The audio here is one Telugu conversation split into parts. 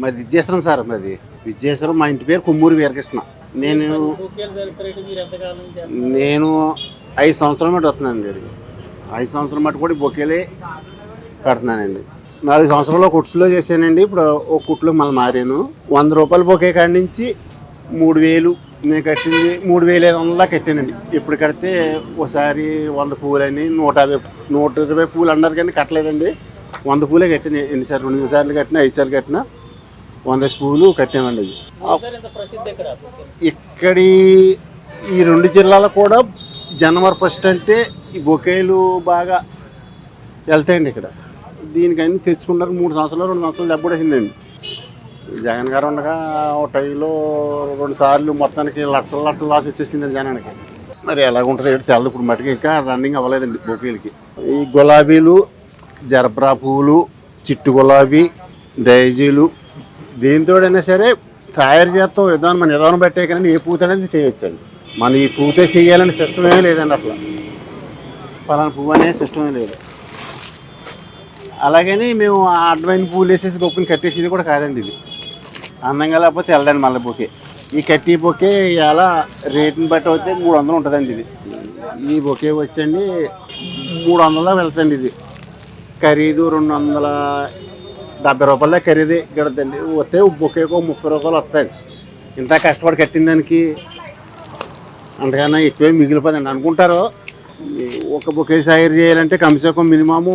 మాది విద్యేశ్వరం సార్ మాది విద్యేశ్వరం మా ఇంటి పేరు కుమ్మూరు వీరకృష్ణ. నేను నేను ఐదు సంవత్సరాల మటు వస్తున్నానండి ఇక్కడికి. ఐదు సంవత్సరాల మటు కూడా బొకేలే కడుతున్నానండి నాలుగు సంవత్సరాలు కుట్సులో చేశానండి ఇప్పుడు ఒక కుట్లో మళ్ళీ మారాను. వంద రూపాయల బొకే కాడి నుంచి మూడు వేలు నేను కట్టింది మూడు వేల ఐదు వందలా కట్టానండి. ఇప్పుడు కడితే ఒకసారి వంద పూలని నూట యాభై నూట ఇరవై పూలు అన్నారు కానీ కట్టలేదండి. వంద పూలే కట్టిన ఎన్నిసార్లు రెండు సార్లు కట్టినా ఐదు సార్లు కట్టినా వంద పూలు కట్టామండి ఇక్కడ ఈ రెండు జిల్లాలు కూడా జనవరి ఫస్ట్ అంటే ఈ బొకేలు బాగా వెళ్తాయండి ఇక్కడ. దీనికన్నీ తెచ్చుకున్నారు మూడు సంవత్సరాలు రెండు సంవత్సరాలు దెబ్బడేసిందండి జగన్ గారు ఉండగా ఒక టైంలో రెండు సార్లు మొత్తానికి లక్షల లక్షల లాస్ వచ్చేసిందండి జనానికి. మరి ఎలాగ ఉంటుంది ఏంటి తెలదు ఇప్పుడు మటుకు. ఇంకా రన్నింగ్ అవ్వలేదండి బొకేలకి. ఈ గులాబీలు జరబ్రా పువ్వులు చిట్టు గులాబీ డైజీలు దేనితోడైనా సరే తయారు చేస్తాం విధానం మన విధానం పెట్టే కానీ ఏ పూత అనేది చేయొచ్చండి. మనం ఈ పూతే చేయాలని సిస్టమ్ ఏమీ లేదండి అసలు. పలానా పువ్వు అనే సిస్టమ్ లేదు. అలాగని మేము అడ్వైన్ పూలు వేసేసి గొప్పని కట్టేసేది కూడా కాదండి ఇది. అందంగా లేకపోతే వెళ్ళదండి మళ్ళీ బొకే ఈ కట్టి బొకే ఇలా రేటుని బట్టి అయితే మూడు వందలు ఉంటుందండి ఇది. ఈ బొకే వచ్చండి మూడు వందల వెళ్తుంది ఇది. ఖరీదు రెండు వందల డెబ్బై రూపాయల దాకా ఖరీదు కడతండి వస్తే బొకేకో ముప్పై రూపాయలు వస్తాయండి ఇంత కష్టపడి కట్టిన దానికి అంతకన్నా ఎక్కువే మిగిలిపోదండి. అనుకుంటారు ఒక బొకే తయారు చేయాలంటే కమ్సే కమ్ మినిమము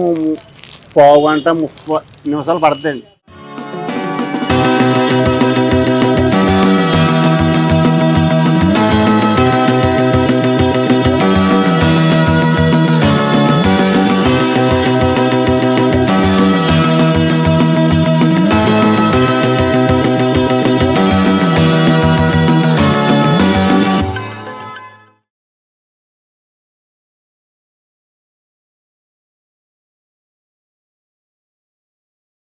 పావు గంట ముప్పై నిమిషాలు పడుతుందండి.